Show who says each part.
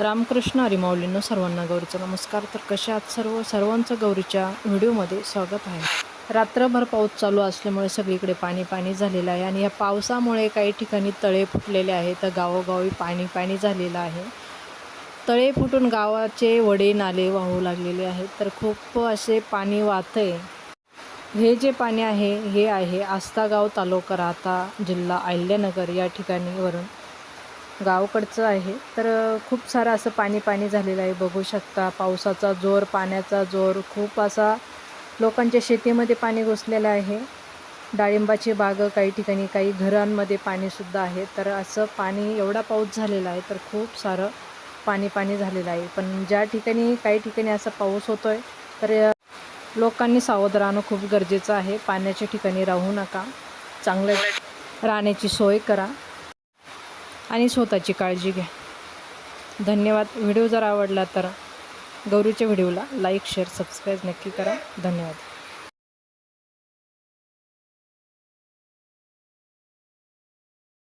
Speaker 1: रामकृष्ण हरिमाऊलींनो सर्वांना गौरीचा नमस्कार. तर कशा आहात सर्व? सर्वांचं गौरीच्या व्हिडिओमध्ये स्वागत आहे. रात्रभर पाऊस चालू असल्यामुळे सगळीकडे पाणी पाणी झालेलं आहे आणि या पावसामुळे काही ठिकाणी तळे फुटलेले आहेत. तर गावोगावी पाणी पाणी झालेलं आहे. तळे फुटून गावाचे वडे नाले वाहू लागलेले आहेत. तर खूप असे पाणी वाहतंय. हे जे पाणी आहे हे आहे आस्तागाव तालुका राहता जिल्हा अहिल्यानगर या ठिकाणीवरून. गावाकडचं आहे. तर खूप सारं असं पाणी पाणी झालेलं आहे. बघू शकता पावसाचा जोर पाण्याचा जोर खूप असा लोकांच्या शेतीमध्ये पाणी घुसलेलं आहे. डाळिंबाची बागं काही ठिकाणी काही घरांमध्ये पाणीसुद्धा आहे. तर असं पाणी एवढा पाऊस झालेला आहे तर खूप सारं पाणी पाणी झालेलं आहे. पण ज्या ठिकाणी काही ठिकाणी असा पाऊस होतो आहे तर लोकांनी सावध राहणं खूप गरजेचं आहे. पाण्याच्या ठिकाणी राहू नका. चांगलं राहण्याची सोय करा. आणि स्वतःची काळजी घ्या. धन्यवाद. व्हिडिओ जर आवडला तर गौरीच्या व्हिडिओला लाईक शेअर सबस्क्राईब नक्की करा. धन्यवाद.